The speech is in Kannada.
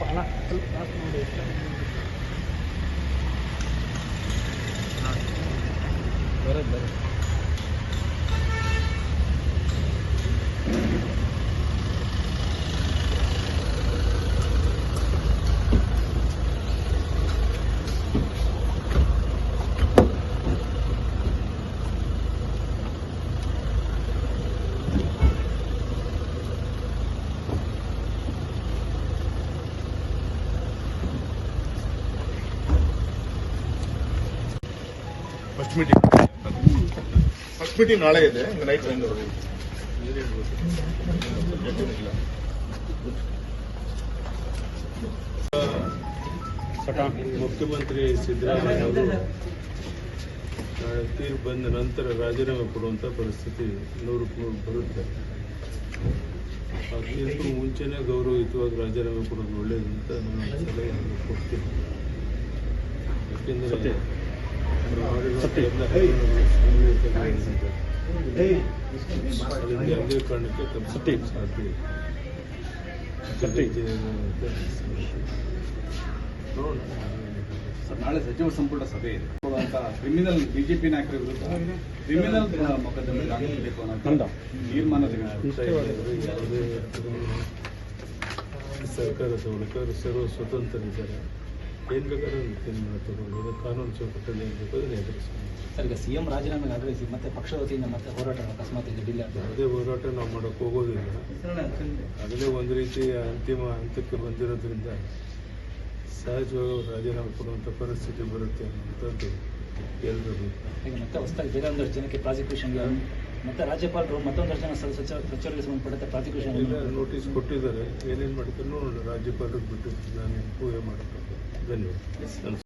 ಪಾಲ ಕ್ಲಾಸ್ ನೋಡಿ ಬರೋದು ಬರೋದು ಫಸ್ಟ್ ಮೀಟಿಂಗ್ ಫಸ್ಟ್ ಮೀಟಿಂಗ್ ನಾಳೆ ಇದೆ ನೈಟ್ ಟ್ರೈನ್ ಮುಖ್ಯಮಂತ್ರಿ ಸಿದ್ದರಾಮಯ್ಯ ಅವರು ತೀರ್ಪು ಬಂದ ನಂತರ ರಾಜೀನಾಮೆ ಕೊಡುವಂಥ ಪರಿಸ್ಥಿತಿ ನೂರಕ್ಕೆ ನೂರು ಬರುತ್ತೆ. ಆ ತೀರ್ಪು ಮುಂಚೆನೇ ಗೌರವಯುತವಾಗಿ ರಾಜೀನಾಮೆ ಕೊಡೋದು ಒಳ್ಳೇದು ಅಂತ ನಾನು ಸಲಹೆ ಕೊಡ್ತೀನಿ. ಯಾಕೆಂದರೆ ಯಾವುದೇ ಕಾರಣಕ್ಕೆ ಸಾಧ್ಯ. ಸರ್ ನಾಳೆ ಸಚಿವ ಸಂಪುಟ ಸಭೆ ಇದೆ. ಕ್ರಿಮಿನಲ್ ಬಿಜೆಪಿ ನಾಯಕರ ವಿರುದ್ಧ ಕ್ರಿಮಿನಲ್ ಮೊಕದ್ದಮೆ ದಾಖಲಿಸಬೇಕು ಅನ್ನೋ ತೀರ್ಮಾನ ಸರ್ಕಾರದ ಯಾವುದೇ ಸ್ವತಂತ್ರ ಸರ್ವ ಸ್ವತಂತ್ರರಿದ್ದಾರೆ. ಏನು ಬೇಕಾದ್ರೂ ಕಾನೂನು ಚೌಕಟ್ಟಲ್ಲಿ ಏನು ಬೇಕು ಅದನ್ನು ಎದುರಿಸ್ಕೊಂಡು ಸರ್ ಈಗ ಸಿಎಂ ರಾಜೀನಾಮೆಗೆ ಆಗ್ರಹಿಸಿ ಮತ್ತೆ ಪಕ್ಷ ವತಿಯಿಂದ ಮತ್ತೆ ಹೋರಾಟ ಅಕಸ್ಮಾತ್ ಈಗ ಡಿಲೇ ಆಗ್ತದೆ. ಯಾವುದೇ ಹೋರಾಟ ನಾವು ಮಾಡೋಕ್ಕೆ ಹೋಗೋದಿಲ್ಲ. ಆಗಲೇ ಒಂದು ರೀತಿ ಅಂತಿಮ ಹಂತಕ್ಕೆ ಬಂದಿರೋದ್ರಿಂದ ಸಹಜವಾಗಿ ರಾಜೀನಾಮೆ ಕೊಡುವಂಥ ಪರಿಸ್ಥಿತಿ ಬರುತ್ತೆ ಅನ್ನುವಂಥದ್ದು ಎಲ್ಲರಿಗೂ ಈಗ ಮತ್ತೆ ಹೊಸದಾಗಿ ಬೇರೆ ಒಂದಷ್ಟು ಜನಕ್ಕೆ ಪ್ರಾಸಿಕ್ಯೂಷನ್ಗೆ ಮತ್ತೆ ರಾಜ್ಯಪಾಲರು ಮತ್ತೊಂದಷ್ಟು ಜನ ಸಚಿವ ಸಚಿವರಿಗೆ ಸಂಬಂಧಪಟ್ಟಂತೆ ಪ್ರಾಸಿಕ್ಯೂಷನ್ ಎಲ್ಲ ನೋಟಿಸ್ ಕೊಟ್ಟಿದ್ದಾರೆ. ಏನೇನು ಮಾಡ್ತಾರೆ ನೋಡೋಣ ರಾಜ್ಯಪಾಲರಿಗೆ ಬಿಟ್ಟು ನಾನು ಪೂಜೆ ಮಾಡೋಕ್ಕೆ ಧನ್ಯವಾದ